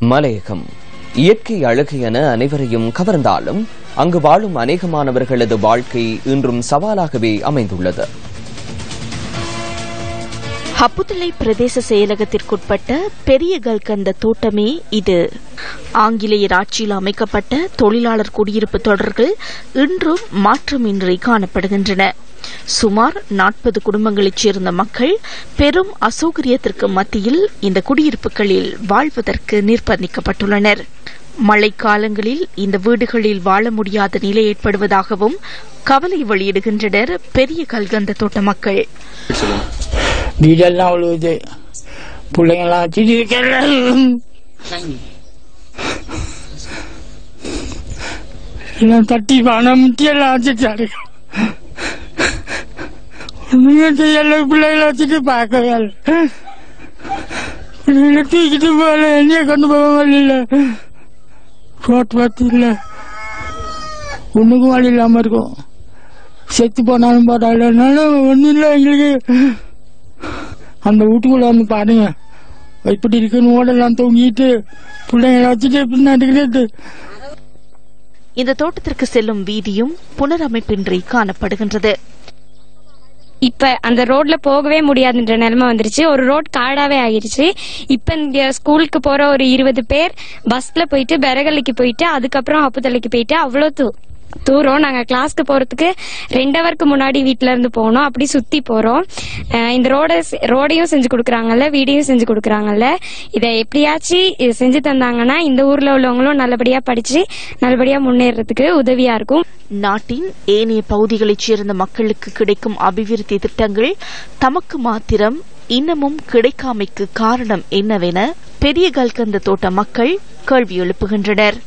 மலையகம். இயற்கை அழகு என அனைவரையும் கவர்ந்தாலும் அங்கு வாழும் அநேகமானவர்களது வாழ்க்கை இன்றும் சவாலாகவே அமைந்துள்ளது. ஹப்புத்தலை பிரதேச செயலகத்திற்குட்பட்ட பெரிய கல்கந்த தோட்டமே இது. ஆங்கிலேயர் ஆட்சியில் அமைக்கப்பட்ட தொழிலாளர் குடியிருப்பு தொடர்கள் இன்றும் மாற்றமின்றி காணப்படுகின்றன. சுமார் நாற்பது குடும்பங்களைச் சேர்ந்த மக்கள் பெரும் அசௌகரியத்திற்கு மத்தியில் இந்த குடியிருப்புகளில் வாழ்வதற்கு நிர்பந்திக்கப்பட்டுள்ளனர். மழைக்காலங்களில் இந்த வீடுகளில் வாழ முடியாத நிலை ஏற்படுவதாகவும் கவலை வெளியிடுகின்றனர் பெரிய கல்கந்த தோட்ட மக்கள். வீடெல்லாம் இது பிள்ளைங்கெல்லாம் வச்சுட்டு இருக்கேன் எல்லாம் தட்டி பணம் எல்லாம் வச்சுட்டாரு ஒண்ணுமே செய்யல பிள்ளைகளை வச்சுட்டு பார்க்கவே இல்ல. பிள்ளைகளை தூக்கிட்டு போகல என்னைய கொண்டு போக வழியில ரோட் பார்த்து இல்லை. ஒன்றுக்கும் வழி இல்லாமல் இருக்கும். செத்து போனாலும் பரவாயில்லனாலும் ஒன்றும் இல்லை எங்களுக்கு. அந்த வீட்டுக்குள்ள வந்து பாருங்க. இப்படி இருக்குன்னு ஓடெல்லாம் தூங்கிட்டு பிள்ளைங்களை வச்சுட்டு பின்னாடி இந்த தோட்டத்திற்கு செல்லும் வீதியும் புனரமைப்பின்றி காணப்படுகின்றது. இப்ப அந்த ரோட்ல போகவே முடியாதுன்ற நிலைமை வந்துருச்சு. ஒரு ரோட் காடாவே ஆகிருச்சு இப்ப இங்க ஸ்கூலுக்கு போற ஒரு இருபது பேர் பஸ்ல போயிட்டு பெரகலைக்கு போயிட்டு அதுக்கப்புறம் அப்புத்தலைக்கு போயிட்டு அவ்வளவு தூ தூரம். நாங்க கிளாஸ்க்கு போறதுக்கு ரெண்டு ஹவருக்கு முன்னாடி வீட்ல இருந்து போனோம். அப்படி சுத்தி போறோம். இந்த ரோட ரோடையும் செஞ்சு கொடுக்குறாங்கல்ல வீடையும் செஞ்சு கொடுக்குறாங்கல்ல. இதை எப்படியாச்சும் இது செஞ்சு தந்தாங்கன்னா இந்த ஊர்ல உள்ளவங்களும் நல்லபடியா படிச்சு நல்லபடியா முன்னேறதுக்கு உதவியா இருக்கும். நாட்டின் ஏனைய பகுதிகளைச் சேர்ந்த மக்களுக்கு கிடைக்கும் அபிவிருத்தி திட்டங்கள் தமக்கு மாத்திரம் இன்னமும் கிடைக்காமைக்கு காரணம் என்னவென பெரிய கல்கந்த தோட்ட மக்கள் கேள்வி எழுப்புகின்றனர்.